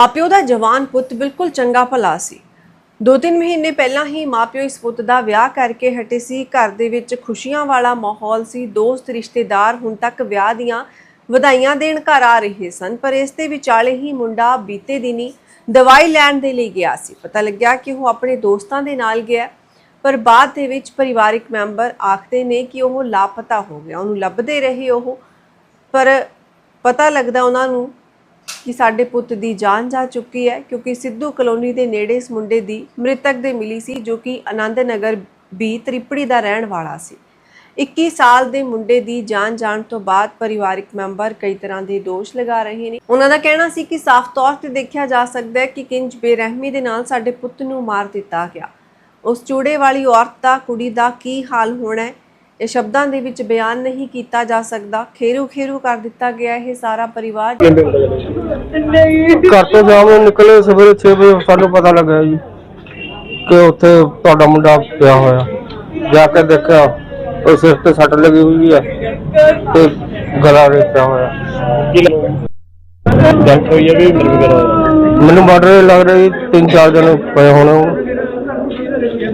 ਮਾਪਿਓ ਦਾ ਜਵਾਨ ਪੁੱਤ ਬਿਲਕੁਲ ਚੰਗਾ ਭਲਾ ਸੀ। ਦੋ ਤਿੰਨ ਮਹੀਨੇ ਪਹਿਲਾਂ ਹੀ ਮਾਪਿਓ ਇਸ ਪੁੱਤ ਦਾ ਵਿਆਹ ਕਰਕੇ ਹਟੇ ਸੀ। ਘਰ ਦੇ ਵਿੱਚ ਖੁਸ਼ੀਆਂ ਵਾਲਾ ਮਾਹੌਲ ਸੀ। ਦੋਸਤ, ਰਿਸ਼ਤੇਦਾਰ ਹੁਣ ਤੱਕ ਵਿਆਹ ਦੀਆਂ ਵਧਾਈਆਂ ਦੇਣ ਘਰ ਆ ਰਹੇ ਸਨ, ਪਰ ਇਸ ਦੇ ਵਿਚਾਲੇ ਹੀ ਮੁੰਡਾ ਬੀਤੇ ਦਿਨੀ ਦਵਾਈ ਲੈਣ ਦੇ ਲਈ ਗਿਆ ਸੀ। ਪਤਾ ਲੱਗਿਆ ਕਿ ਉਹ ਆਪਣੇ ਦੋਸਤਾਂ ਦੇ ਨਾਲ ਗਿਆ। ਪਰ ਬਾਅਦ ਦੇ ਵਿੱਚ ਪਰਿਵਾਰਿਕ ਮੈਂਬਰ ਆਖਦੇ ਨੇ ਕਿ ਉਹ ਲਾਪਤਾ ਹੋ ਗਿਆ। ਉਹਨੂੰ ਲੱਭਦੇ ਰਹੇ ਉਹ। ਪਰ ਪਤਾ ਲੱਗਦਾ ਉਹਨਾਂ ਨੂੰ ਕਿ ਸਾਡੇ ਪੁੱਤ ਦੀ ਜਾਨ ਜਾ ਚੁੱਕੀ ਹੈ, ਕਿਉਂਕਿ ਸਿੱਧੂ ਕਲੋਨੀ ਦੇ ਨੇੜੇ ਇਸ ਮੁੰਡੇ ਦੀ ਮ੍ਰਿਤਕ ਦੇ ਮਿਲੀ ਸੀ, ਜੋ ਕਿ ਆਨੰਦ ਨਗਰ ਬੀ ਤ੍ਰਿਪੜੀ ਦਾ ਰਹਿਣ ਵਾਲਾ ਸੀ। 21 ਸਾਲ ਦੇ ਮੁੰਡੇ ਦੀ ਜਾਨ ਜਾਣ ਤੋਂ ਬਾਅਦ ਪਰਿਵਾਰਿਕ ਮੈਂਬਰ ਕਈ ਤਰ੍ਹਾਂ ਦੇ ਦੋਸ਼ ਲਗਾ ਰਹੇ ਨੇ। ਉਹਨਾਂ ਦਾ ਕਹਿਣਾ ਸੀ ਕਿ ਸਾਫ਼ ਤੌਰ ਤੇ ਦੇਖਿਆ ਜਾ ਸਕਦਾ ਹੈ ਕਿ ਕਿੰਜ ਬੇਰਹਿਮੀ ਦੇ ਨਾਲ ਸਾਡੇ ਪੁੱਤ ਨੂੰ ਮਾਰ ਦਿੱਤਾ ਗਿਆ। ਉਸ ਚੂੜੇ ਵਾਲੀ ਔਰਤ ਦਾ, ਕੁੜੀ ਦਾ ਕੀ ਹਾਲ ਹੋਣਾ ਹੈ? ਇਹ ਸ਼ਬਦਾਂ ਦੇ ਵਿੱਚ ਬਿਆਨ ਨਹੀਂ ਕੀਤਾ ਜਾ ਸਕਦਾ। ਖੇਰੂ ਖੇਰੂ ਕਰ ਦਿੱਤਾ ਗਿਆ ਇਹ ਸਾਰਾ ਪਰਿਵਾਰ। ਘਰ ਤੋਂ ਨੂੰ ਨਿਕਲੇ ਸਵੇਰੇ 6 ਵਜੇ ਸਾਨੂੰ ਪਤਾ ਲੱਗਾ ਜੀ ਕਿ ਉੱਥੇ ਤੁਹਾਡਾ ਮੁੰਡਾ ਪਿਆ ਹੋਇਆ। ਜਾ ਕੇ ਦੇਖਿਆ ਉਹ ਸਿਰ ਤੇ ਸੱਟ ਲੱਗੀ ਹੋਈ ਹੈ ਤੇ ਗਲਾ ਰੇਟਿਆ ਹੋਇਆ। ਹੋਈ ਹੈ ਵੀ ਮੈਨੂੰ ਬਾਰਡਰ ਲੱਗ ਰਿਹਾ ਜੀ ਤਿੰਨ ਚਾਰ ਦਿਨ ਪਏ ਹੋਣੇ।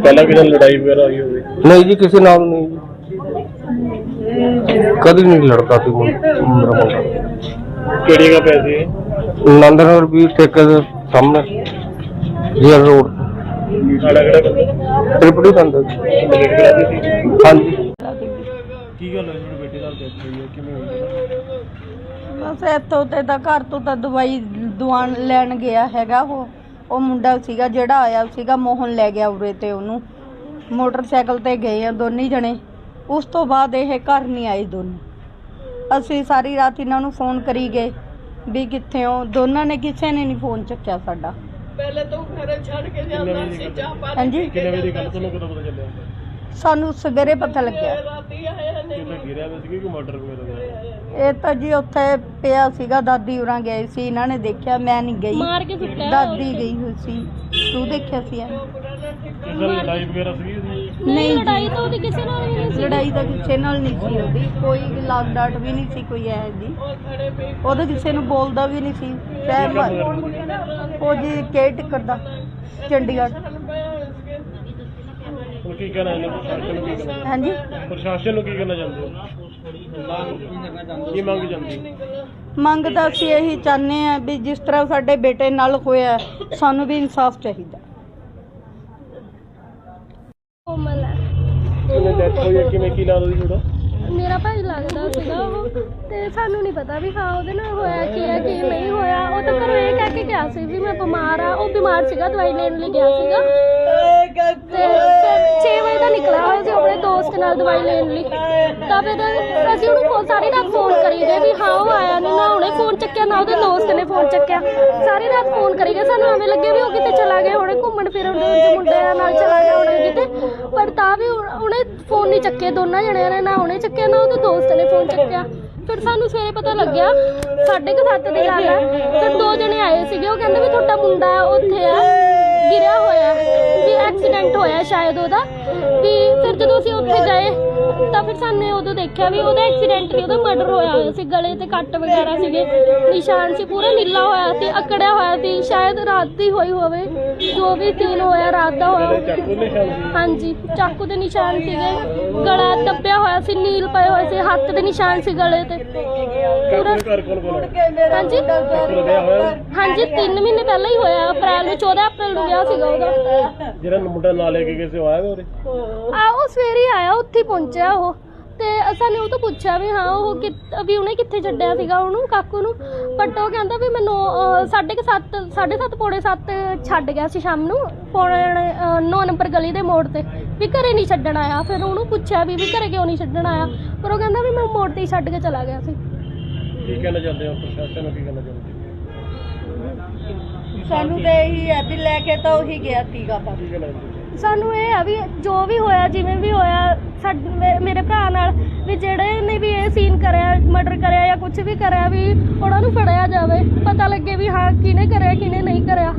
ਪਹਿਲਾਂ ਵੀ ਨਾਲ ਲੜਾਈ ਵਗੈਰਾ ਹੋਈ ਹੋਵੇ। ਨਹੀਂ ਜੀ ਕਿਸੇ ਨਾਲ ਨਹੀਂ ਜੀ। ਕਦੀ ਨਹੀਂ ਲੜਦਾ ਸੀ ਮੁੰ- ਮੇਰਾ ਮੁੰਡਾ। ਕਿਹੜੀ ਜਗ੍ਹਾ ਪੈ ਸੀ? ਨੰਦਨਗਰ ਵੀ ਠੇਕੇ ਦੇ ਸਾਹਮਣੇ ਜੇਲ ਰੋਡ ਸਾਡਾ ਕਿਹੜਾ? ਬੰਦਾ ਤ੍ਰਿਪੜੀ ਬੰਦ ਹਾਂਜੀ। ਕੀ ਗੱਲ ਹੋਈ ਤੁਹਾਡੇ ਬੇਟੇ ਨਾਲ ਡੈਥ ਹੋਈ ਹੈ? ਕਿਵੇਂ ਹੋਈ? ਬਸ ਇੱਥੋਂ ਤੇ ਤਾਂ ਘਰ ਤੋਂ ਤਾਂ ਦਵਾਈ ਦਵਾਨ ਲੈਣ ਗਿਆ ਹੈਗਾ ਉਹ। ਉਹ ਮੁੰਡਾ ਸੀਗਾ ਜਿਹੜਾ ਆਇਆ ਸੀਗਾ ਮੋਹਨ ਲੈ ਗਿਆ ਉਰੇ ਤੇ ਉਹਨੂੰ। ਮੋਟਰਸਾਈਕਲ ਤੇ ਗਏ ਆ ਦੋਨੇ ਜਣੇ। ਉਸ ਤੋਂ ਬਾਅਦ ਇਹ ਘਰ ਨਹੀਂ ਆਏ ਦੋਨੋਂ। ਅਸੀਂ ਸਾਰੀ ਰਾਤ ਇਹਨਾਂ ਨੂੰ ਫੋਨ ਕਰੀ ਗਏ ਵੀ ਕਿੱਥੇ ਹੋ? ਦੋਨਾਂ ਨੇ ਕਿਸੇ ਨੇ ਨਹੀਂ ਫੋਨ ਚੱਕਿਆ ਸਾਡਾ। ਹਾਂਜੀ? ਕਿੰਨੇ ਵਜੇ ਦੀ ਗੱਲ ਤੁਹਾਨੂੰ ਕਦੋਂ ਪਤਾ ਚੱਲਿਆ? ਸਾਨੂੰ ਸਵੇਰੇ ਪਤਾ ਲੱਗਿਆ। ਕਿੰਨਾ ਗਿਰਿਆ ਹੋਇਆ ਸੀ ਕਿ ਮਰਡਰ ਵਗੈਰਾ ਹੋਇਆ? ਇਹ ਤਾਂ ਜੀ ਉੱਥੇ ਪਿਆ ਸੀਗਾ ਦਾਦੀ ਉਰਾਂ ਗਏ ਸੀ ਇਹਨਾਂ ਨੇ ਦੇਖਿਆ ਮੈਂ ਨਹੀਂ ਗਈ। ਮਾਰ ਕੇ ਸੁੱਟਿਆ ਦਾਦੀ ਗਈ ਹੋਈ ਸੀ ਤੂੰ ਦੇਖਿਆ ਸੀ ਐ ਲੜਾਈ ਵਗੈਰਾ ਸੀ ਉਹਦੀ? ਨਹੀਂ ਲੜਾਈ ਤਾਂ ਉਹਦੀ ਕਿਸੇ ਨਾਲ ਨਹੀਂ ਸੀ। ਲੜਾਈ ਤਾਂ ਕਿਸੇ ਨਾਲ ਨਹੀਂ ਸੀ ਉਹਦੀ। ਕੋਈ ਲਾਗ ਡਾਟ ਵੀ ਨਹੀਂ ਸੀ ਕੋਈ ਐ ਦੀ ਉਹਦਾ ਕਿਸੇ ਨੂੰ ਬੋਲਦਾ ਵੀ ਨਹੀਂ ਸੀ। ਸਹਿਮ ਉਹ ਜੀ ਕੇ ਟਿਕਟ ਦਾ? ਚੰਡੀਗੜ੍ਹ। ਹੁਣ ਕੀ ਕਹਿਣਾ ਇਹਨੇ ਪ੍ਰਸ਼ਾਸਨ ਨੂੰ? ਕੀ ਕਹਿਣਾ ਹਾਂਜੀ? ਪ੍ਰਸ਼ਾਸਨ ਨੂੰ ਕੀ ਕਹਿਣਾ ਚਾਹੁੰਦੇ ਹੋ? ਕੀ ਮੰਗ ਜਾਂਦੀ ਮੰਗ ਤਾਂ ਅਸੀਂ ਇਹੀ ਚਾਹੁੰਦੇ ਆ ਵੀ ਜਿਸ ਤਰ੍ਹਾਂ ਸਾਡੇ ਬੇਟੇ ਨਾਲ ਹੋਇਆ ਸਾਨੂੰ ਵੀ ਇਨਸਾਫ ਚਾਹੀਦਾ। ਕੋਮਲ ਹੈ। ਕਿੰਨੇ ਡੈਥ ਹੋਈ ਹੈ? ਕਿਵੇਂ ਕੀ ਨਾਂ ਉਹਦੀ ਤੁਹਾਡਾ? ਮੇਰਾ ਭਾਈ ਲੱਗਦਾ ਸੀਗਾ ਉਹ ਤੇ ਸਾਨੂੰ ਨਹੀਂ ਪਤਾ ਵੀ ਹਾਂ ਉਹਦੇ ਨਾਲ ਹੋਇਆ ਕੀ ਹੈ ਕੀ ਨਹੀਂ ਹੋਇਆ। ਉਹ ਤਾਂ ਘਰੋਂ ਇਹ ਕਹਿ ਕੇ ਗਿਆ ਸੀ ਵੀ ਮੈਂ ਬਿਮਾਰ ਆ। ਉਹ ਬਿਮਾਰ ਸੀਗਾ ਦਵਾਈ ਲੈਣ ਲਈ ਗਿਆ ਸੀਗਾ। ਤੇ 6 ਵਜੇ ਦਾ ਨਿਕਲਿਆ ਹੋਇਆ ਸੀ ਆਪਣੇ ਦੋਸਤ ਨਾਲ ਦਵਾਈ ਲੈਣ ਲਈ। ਤਾਂ ਫਿਰ ਅਸੀਂ ਉਹਨੂੰ ਫੋਨ ਸਾਰੀ ਰਾਤ ਫੋਨ ਕਰੀ ਗਏ ਵੀ ਹਾਂ, ਉਹ ਆਇਆ ਨਹੀਂ ਨਾ, ਉਹਨੇ ਫੋਨ ਚੱਕਿਆ, ਨਾ ਉਹਦੇ ਦੋਸਤ ਨੇ ਫੋਨ ਚੱਕਿਆ। ਸਾਰੀ ਰਾਤ ਫੋਨ ਕਰੀ ਗਏ, ਸਾਨੂੰ ਐਵੇਂ ਲੱਗੇ ਵੀ ਉਹ ਕਿਤੇ ਚਲਾ ਗਿਆ ਹੋਣੇ, ਘੁੰਮਣ ਫਿਰਨ ਦੇ ਮੁੰਡਿਆਂ ਨਾਲ ਚਲਾ ਗਿਆ ਹੋਣਾ ਕਿਤੇ। ਪਰ ਤਾਂ ਵੀ ਉਹਨੇ ਫੋਨ ਨਹੀਂ ਚੱਕੇ ਦੋਨਾਂ ਜਣਿਆਂ ਨੇ ਨਾ ਉਹਨੇ ਚੱਕਿਆ, ਨਾ ਉਹਦੇ ਦੋਸਤ ਨੇ ਫੋਨ ਚੱਕਿਆ। ਫਿਰ ਸਾਨੂੰ ਸਵੇਰੇ ਪਤਾ ਲੱਗਿਆ ਸਾਡੇ ਕੁ ਸੱਤ ਦੀ ਗੱਲ ਹੈ ਫਿਰ ਦੋ ਜਣੇ ਆਏ ਸੀਗੇ, ਉਹ ਕਹਿੰਦੇ ਵੀ ਤੁਹਾਡਾ ਮੁੰਡਾ ਉੱਥੇ ਆ। ਗਿਰਿਆ ਹੋਇਆ ਵੀ ਐਕਸੀਡੈਂਟ ਹੋਇਆ ਸ਼ਾਇਦ ਉਹਦਾ। ਵੀ ਫਿਰ ਜਦੋਂ ਅਸੀਂ ਉੱਥੇ ਗਏ ਤਾਂ ਫਿਰ ਸਾਨੇ ਉਦੋਂ ਦੇਖਿਆ ਵੀ ਉਹਦਾ ਐਕਸੀਡੈਂਟ ਨਹੀਂ ਉਹਦਾ ਮਰਡਰ ਹੋਇਆ ਹੋਇਆ ਸੀ ਗਲੇ ਤੇ ਕੱਟ ਵਗੈਰਾ ਸੀਗੇ। ਨਿਸ਼ਾਨ ਸੀ ਪੂਰਾ ਨੀਲਾ ਹੋਇਆ ਸੀ ਅਕੜਿਆ ਹੋਇਆ ਸੀ ਸ਼ਾਇਦ ਰਾਤ ਦੀ ਹੋਈ ਹੋਵੇ ਜੋ ਵੀ ਸੀਨ ਹੋਇਆ ਰਾਤ ਦਾ ਹੋਇਆ। ਹਾਂਜੀ ਚਾਕੂ ਦੇ ਨਿਸ਼ਾਨ ਸੀਗੇ। ਗਲਾ ਹੋਇਆ ਸੀ ਨੀਲ ਪਏ ਹੋਏ ਸੀ ਹੱਥ ਦੇ ਨਿਸ਼ਾਨ ਸੀ ਗਲੇ ਤੇ। ਘਰ ਕੋਲ ਹੈ ਹਾਂਜੀ। ਹਾਂਜੀ 3 ਮਹੀਨੇ ਪਹਿਲਾਂ ਹੀ ਹੋਇਆ ਅਪ੍ਰੈਲ ਨੂੰ 14 ਅਪ੍ਰੈਲ ਨੂੰ ਵਿਆਹ ਸੀਗਾ ਉਹਦਾ। ਜਿਹੜਾ ਮੁੰਡਾ ਨਾਲ ਲੈ ਕੇ ਗਏ ਸੀ ਉਹ ਆਇਆ ਉਰੇ ਆ ਉਹ ਸਵੇਰੇ ਹੀ ਆਇਆ ਉੱਥੇ ਹੀ ਪਹੁੰਚਿਆ ਉਹ। ਤੇ ਸਾਨੂੰ ਉਹ ਤੋਂ ਪੁੱਛਿਆ ਵੀ ਹਾਂ ਉਹ ਕਿ ਵੀ ਉਹਨੇ ਕਿੱਥੇ ਛੱਡਿਆ ਸੀਗਾ ਉਹਨੂੰ ਕਾਕੂ ਨੂੰ। ਬਟ ਉਹ ਕਹਿੰਦਾ ਵੀ ਮੈਨੂੰ ਸਾਢੇ ਕੁ ਸੱਤ ਸਾਢੇ ਸੱਤ ਪੌਣੇ ਸੱਤ ਛੱਡ ਗਿਆ ਸੀ ਸ਼ਾਮ ਨੂੰ ਪੌਣੇ 9 ਨੰਬਰ ਗਲੀ ਦੇ ਮੋੜ ਤੇ ਵੀ ਘਰੇ ਨਹੀਂ ਛੱਡਣ ਆਇਆ। ਫਿਰ ਉਹਨੂੰ ਪੁੱਛਿਆ ਵੀ ਵੀ ਘਰੇ ਕਿਉਂ ਨਹੀਂ ਛੱਡਣ ਆਇਆ? ਪਰ ਉਹ ਕਹਿੰਦਾ ਵੀ ਮੈਂ ਮੋੜ ਤੇ ਹੀ ਛੱਡ ਕੇ ਚਲਾ ਗਿਆ ਸੀ। ਕੀ ਕਹਿਣਾ ਚਾਹੁੰਦੇ ਹੋ ਪ੍ਰਸ਼ਾਸਨ ਨੂੰ ਕੀ ਕਹਿਣਾ ਚਾਹੁੰਦੇ ਹੋ? ਸਾਨੂੰ ਤੇ ਇਹੀ ਹੈ ਵੀ ਲੈ ਕੇ ਤਾਂ ਉਹੀ ਗਿਆ ਸੀਗਾ ਹੋ? ਸਾਨੂੰ ਇਹ ਆ ਵੀ ਜੋ ਵੀ ਹੋਇਆ ਜਿਵੇਂ ਵੀ ਹੋਇਆ ਸਾਡ- ਵੀ ਜਿਹੜੇ ਨੇ ਵੀ ਇਹ ਸੀਨ ਕਰਿਆ ਮਰਡਰ ਕਰਿਆ ਜਾਂ ਕੁਝ ਵੀ ਕਰਿਆ ਵੀ ਉਹਨਾਂ ਨੂੰ ਫੜਿਆ ਜਾਵੇ, ਪਤਾ ਲੱਗੇ ਵੀ ਹਾਂ, ਕਿਹਨੇ ਕਰਿਆ, ਕਿਹਨੇ ਨਹੀਂ ਕਰਿਆ।